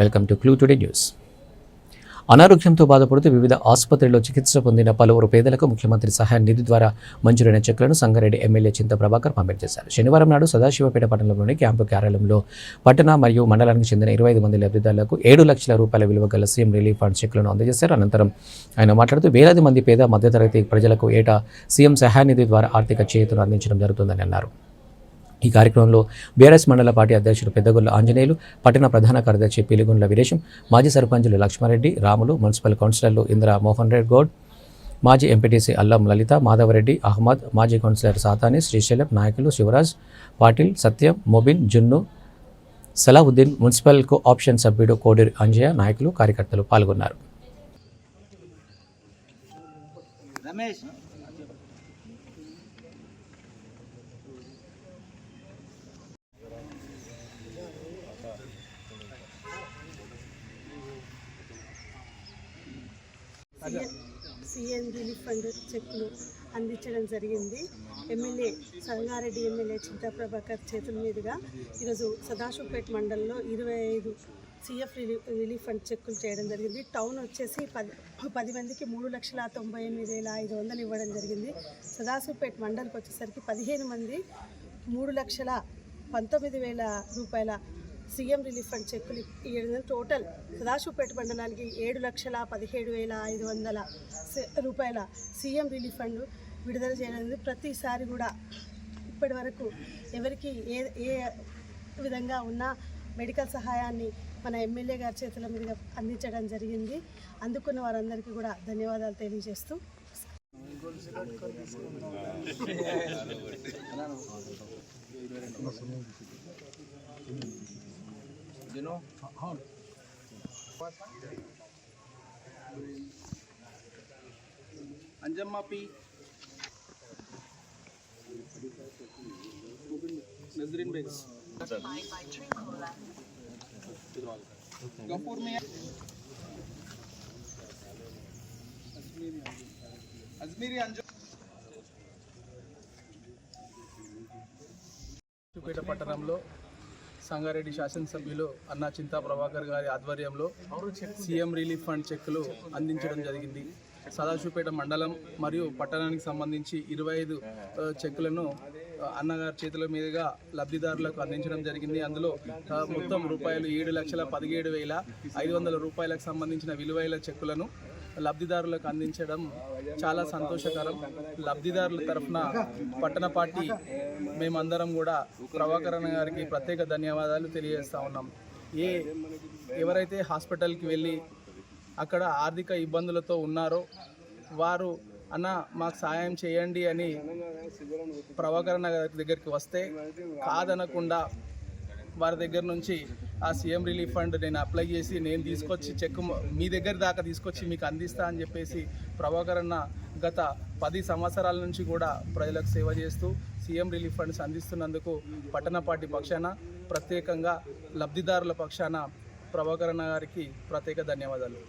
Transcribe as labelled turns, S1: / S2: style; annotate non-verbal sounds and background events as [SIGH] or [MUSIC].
S1: Welcome to clue today news. అనారోగ్యంతో బాధపడుతూ వివిధ ఆసుపత్రిలో చికిత్స పొందిన పలువురు పేదలకు ముఖ్యమంత్రి సహాయ నిధి ద్వారా మంజూరైన చెక్కులను సంగారెడ్డి ఎమ్మెల్యే చింత ప్రభాకర్ పంపిణీ చేశారు శనివారం నాడు సదాశివపేట పట్టణంలోని క్యాంపు కార్యాలయంలో పట్టణ మరియు మండలానికి చెందిన ఇరవై ఐదు మంది లబ్ధిదారులకు ఏడు లక్షల రూపాయల విలువ గల సీఎం రిలీఫ్ ఫండ్ చెక్కులను అందజేశారు. అనంతరం ఆయన మాట్లాడుతూ వేలాది మంది పేద మధ్యతరగతి ప్రజలకు ఏటా సీఎం సహాయ నిధి ద్వారా ఆర్థిక చేతులు అందించడం జరుగుతుందని అన్నారు. ఈ కార్యక్రమంలో బీఆర్ఎస్ మండల పార్టీ అధ్యక్షుడు పెద్దగొల్ల ఆంజనేయులు పట్టణ ప్రధాన కార్యదర్శి పిలిగుండ్ల వీరేశం మాజీ సర్పంచులు లక్ష్మారెడ్డి రాములు మున్సిపల్ కౌన్సిలర్లు ఇంద్ర మోహన్ రెడ్డి గౌడ్ మాజీ ఎంపీటీసీ అల్లం లలిత మాధవరెడ్డి అహ్మద్ మాజీ కౌన్సిలర్ సాతాని శ్రీశైలం నాయకులు శివరాజ్ పాటిల్ సత్యం మొబిన్ జున్ను సలావుద్దీన్ మున్సిపల్ కో ఆప్షన్ సభ్యుడు కోడూరి అంజయ్య నాయకులు కార్యకర్తలు పాల్గొన్నారు.
S2: రమేష్
S3: సీఎం రిలీఫ్ ఫండ్ చెక్కులు అందించడం జరిగింది. ఎమ్మెల్యే సంగారెడ్డి ఎమ్మెల్యే చింతా ప్రభాకర్ చేతుల మీదుగా ఈరోజు సదాశివపేట మండలంలో ఇరవై ఐదు సిఎఫ్ రిలీఫ్ రిలీఫ్ ఫండ్ చెక్కులు చేయడం జరిగింది. టౌన్ వచ్చేసి పది పది మందికి మూడు లక్షల తొంభై ఎనిమిది వేల ఐదు వందలు ఇవ్వడం జరిగింది. సదాశివపేట మండలికి వచ్చేసరికి పదిహేను మంది మూడు లక్షల పంతొమ్మిది వేల రూపాయల సీఎం రిలీఫ్ ఫండ్ చెక్కులు ఇవ్వడం టోటల్ సదాశివపేట మండలానికి ఏడు లక్షల పదిహేడు వేల ఐదు వందల రూపాయల సీఎం రిలీఫ్ ఫండ్ విడుదల చేయడం. ప్రతిసారి కూడా ఇప్పటి వరకు ఎవరికి ఏ ఏ విధంగా ఉన్న మెడికల్ సహాయాన్ని మన ఎమ్మెల్యే గారి చేతుల మీదుగా అందించడం జరిగింది అందుకున్న వారందరికీ కూడా ధన్యవాదాలు తెలియజేస్తూ [LAUGHS] [LAUGHS] [LAUGHS]
S2: దిను అంజమ్మ పి నజరీన్ బేగ్స్ గఫూర్ మియా అజ్మీరి అజ్మీరి అంజు
S4: పేట పట్టణంలో సంగారెడ్డి శాసనసభ్యులు అన్నా చింతా ప్రభాకర్ గారి ఆధ్వర్యంలో సీఎం రిలీఫ్ ఫండ్ చెక్కులు అందించడం జరిగింది. సదాశివపేట మండలం మరియు పట్టణానికి సంబంధించి ఇరవై ఐదు చెక్కులను అన్నగారి చేతుల మీదుగా లబ్ధిదారులకు అందించడం జరిగింది. అందులో మొత్తం రూపాయలు ఏడు లక్షల పదిహేడు వేల ఐదు వందల రూపాయలకు సంబంధించిన విలువైన చెక్కులను లబ్ధిదారులకు అందించడం చాలా సంతోషకరం. లబ్ధిదారుల తరఫున పట్టణ పార్టీ మేమందరం కూడా ప్రభాకరణ గారికి ప్రత్యేక ధన్యవాదాలు తెలియజేస్తా ఉన్నాం. ఏ ఎవరైతే హాస్పిటల్కి వెళ్ళి అక్కడ ఆర్థిక ఇబ్బందులతో ఉన్నారో వారు అన్న మాకు సాయం చేయండి అని ప్రభాకరణ గారి దగ్గరికి వస్తే కాదనకుండా వారి దగ్గర నుంచి ఆ సీఎం రిలీఫ్ ఫండ్ నేను అప్లై చేసి నేను తీసుకొచ్చి చెక్ మీ దగ్గర దాకా తీసుకొచ్చి మీకు అందిస్తా అని చెప్పేసి ప్రభాకర్ అన్న గత పది సంవత్సరాల నుంచి కూడా ప్రజలకు సేవ చేస్తూ సీఎం రిలీఫ్ ఫండ్స్ అందిస్తున్నందుకు పట్టణ పార్టీ పక్షాన ప్రత్యేకంగా లబ్ధిదారుల పక్షాన ప్రభాకర్ అన్న గారికి ప్రత్యేక ధన్యవాదాలు.